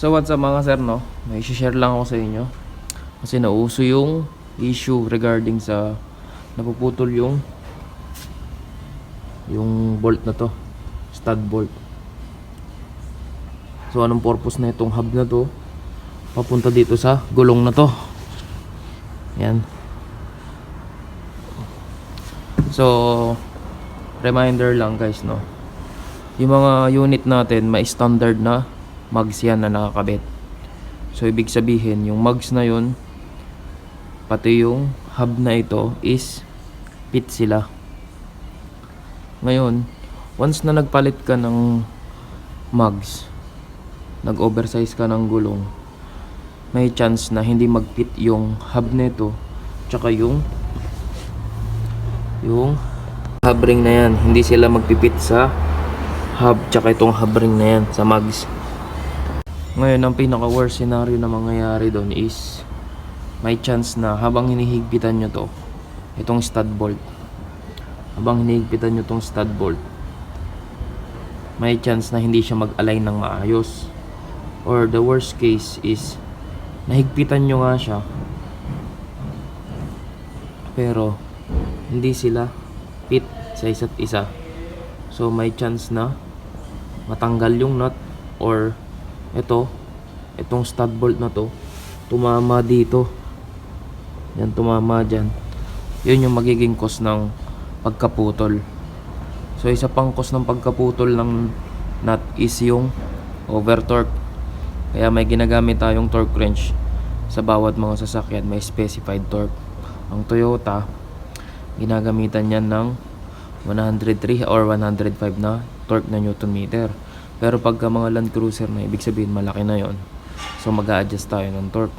So what's up mga sir no? May share lang ako sa inyo. Kasi nauso yung issue regarding sa napuputol yung yung bolt na to. Stud bolt. So anong purpose na itong hub na to? Papunta dito sa gulong na to. Yan. So reminder lang guys no. Yung mga unit natin may standard na mags yan na nakakabit. So ibig sabihin yung mags na yun pati yung hub na ito is fit sila. Ngayon, once na nagpalit ka ng mags, nag-oversize ka ng gulong, may chance na hindi mag-fit yung hub nito tsaka yung yung hub ring na yan. Hindi sila magpipit sa hub tsaka itong hub ring na yan sa mags. Ngayon, ang pinaka worst scenario na mangyayari doon is may chance na habang hinihigpitan nyo to, itong stud bolt, habang hinihigpitan nyo tong stud bolt, may chance na hindi siya mag-align ng maayos. Or the worst case is, nahigpitan nyo nga siya, pero hindi sila fit sa isa't isa. So may chance na matanggal yung nut or ito, itong stud bolt na to, tumama dito. Yan, tumama dyan. Yun yung magiging cause ng pagkaputol. So, isa pang cause ng pagkaputol ng nut is yung over torque. Kaya may ginagamit tayong torque wrench sa bawat mga sasakyan. May specified torque. Ang Toyota, ginagamitan yan ng 103 or 105 na torque na newton meter. Pero pagka mga Land Cruiser na, ibig sabihin malaki na yon. So mag adjust tayo ng torque.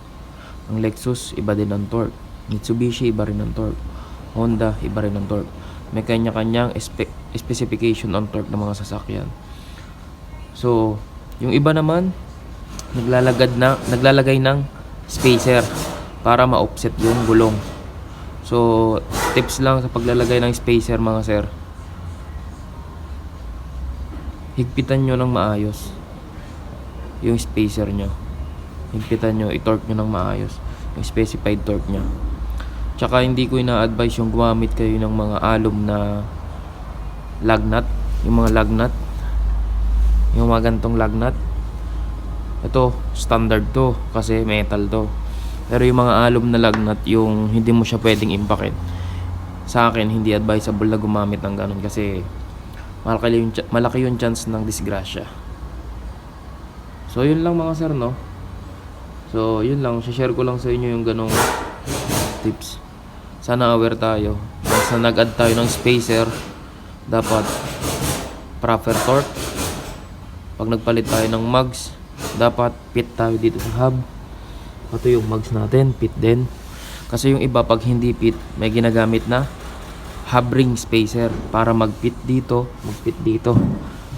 Ang Lexus, iba din ang torque. Mitsubishi, iba rin ang torque. Honda, iba rin ang torque. May kanya-kanyang espe- specification on torque ng mga sasakyan. So, yung iba naman, naglalagad na, naglalagay ng spacer para ma-offset yung gulong. So, tips lang sa paglalagay ng spacer mga sir. Higpitan nyo ng maayos yung spacer nyo. Higpitan nyo, i-torque nyo ng maayos yung specified torque nyo. Tsaka hindi ko ina-advise yung gumamit kayo ng mga alum na lug nut, yung mga lug nut, yung mga gantong lug nut. Ito, standard to kasi metal to. Pero yung mga alum na lug nut, yung hindi mo siya pwedeng impakin. Sa akin, hindi advisable na gumamit ng ganun kasi malaki yung, malaki yung chance ng disgrasya. So, yun lang mga sir, no? So, yun lang. share ko lang sa inyo yung ganong tips. Sana aware tayo. Na nag-add tayo ng spacer, dapat proper torque. Pag nagpalit tayo ng mugs, dapat fit tayo dito sa hub. Pati yung mugs natin, fit din. Kasi yung iba, pag hindi fit, may ginagamit na hub spacer para mag-fit dito, mag-fit dito,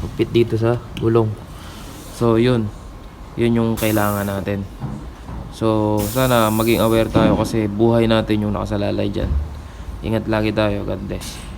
mag-fit dito sa gulong. So, yun. Yun yung kailangan natin. So, sana maging aware tayo kasi buhay natin yung nakasalalay dyan. Ingat lagi tayo. God bless.